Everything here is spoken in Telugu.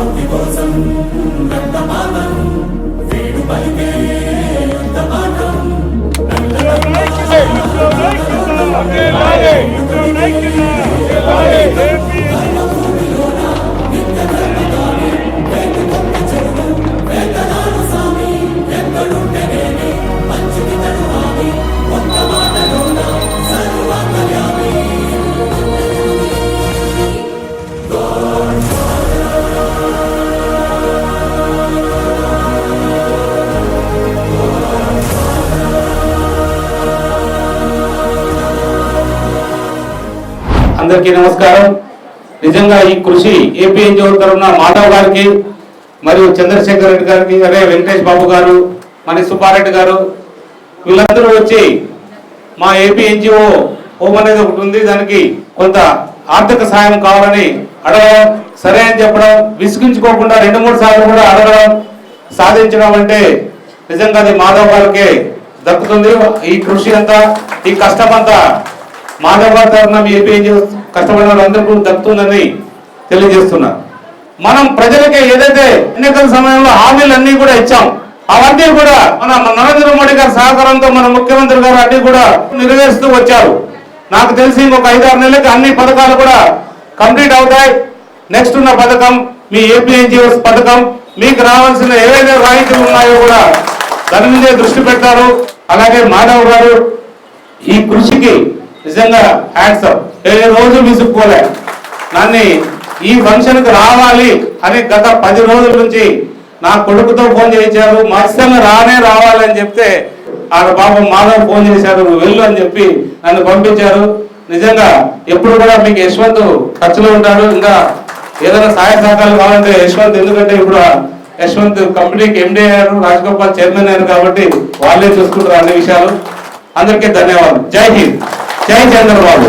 శాంతి కోసం గంట పాదం అందరికీ నమస్కారం. నిజంగా ఈ కృషి ఏపీ ఎన్జిఓ తరఫున మాధవ్ గారికి మరియు చంద్రశేఖర్ రెడ్డి గారికి అదే వెంకటేష్ బాబు గారు మరి సుబ్బారెడ్డి గారు వీళ్ళందరూ వచ్చి మా ఏపీ ఎన్జిఓ హోమ్ అనేది ఒకటి ఉంది. దానికి కొంత ఆర్థిక సాయం కావాలని అడగడం సరే అని చెప్పడం విసిగించుకోకుండా రెండు మూడు సార్లు కూడా అడగడం సాధించడం అంటే నిజంగా అది మాధవ్ గారికి దక్కుతుంది. ఈ కృషి అంతా ఈ కష్టం అంతా మాధవ్ తరుణం తరఫున ఏపీ కష్టపడిన వాళ్ళందరికీ దక్కుతుందని తెలియజేస్తున్నా. మనం ప్రజలకి ఏదైతే ఎన్నికల సమయంలో హామీలన్నీ కూడా ఇచ్చాం అవన్నీ కూడా మన నరేంద్ర మోడీ గారి సహకారంతో మన ముఖ్యమంత్రి గారు అన్ని కూడా నెరవేరుస్తూ వచ్చారు. నాకు తెలిసి ఇంకొక ఐదారు నెలలకి అన్ని పథకాలు కూడా కంప్లీట్ అవుతాయి. నెక్స్ట్ ఉన్న పథకం మీ ఏపీఎన్జిఓస్ పథకం మీకు రావాల్సిన ఏవైతే రాయితీలు ఉన్నాయో కూడా దాని మీదే దృష్టి పెట్టారు. అలాగే మాధవ్ గారు ఈ కృషికి నిజంగా హ్యాండ్స్ ఏ రోజు విసుక్కోలే. నన్ను ఈ ఫంక్షన్కి రావాలి అని గత పది రోజుల నుంచి నా కొడుకుతో ఫోన్ చేయించారు. మత్స్యం రానే రావాలని చెప్తే ఆ పాపం మాధవ్ ఫోన్ చేశారు. వెళ్ళు అని చెప్పి నన్ను పంపించారు. నిజంగా ఎప్పుడు కూడా మీకు యశ్వంత్ ఖర్చులో ఉంటాడు. ఇంకా ఏదైనా సహాయ సహకారాలు కావాలంటే యశ్వంత్ ఎందుకంటే ఇప్పుడు యశ్వంత్ కంపెనీకి ఎండి అయ్యారు. రాజగోపాల్ చైర్మన్ అయ్యారు కాబట్టి వాళ్ళే చూసుకుంటారు అన్ని విషయాలు. అందరికీ ధన్యవాదాలు. జై హింద్. జై చంద్రబాబు.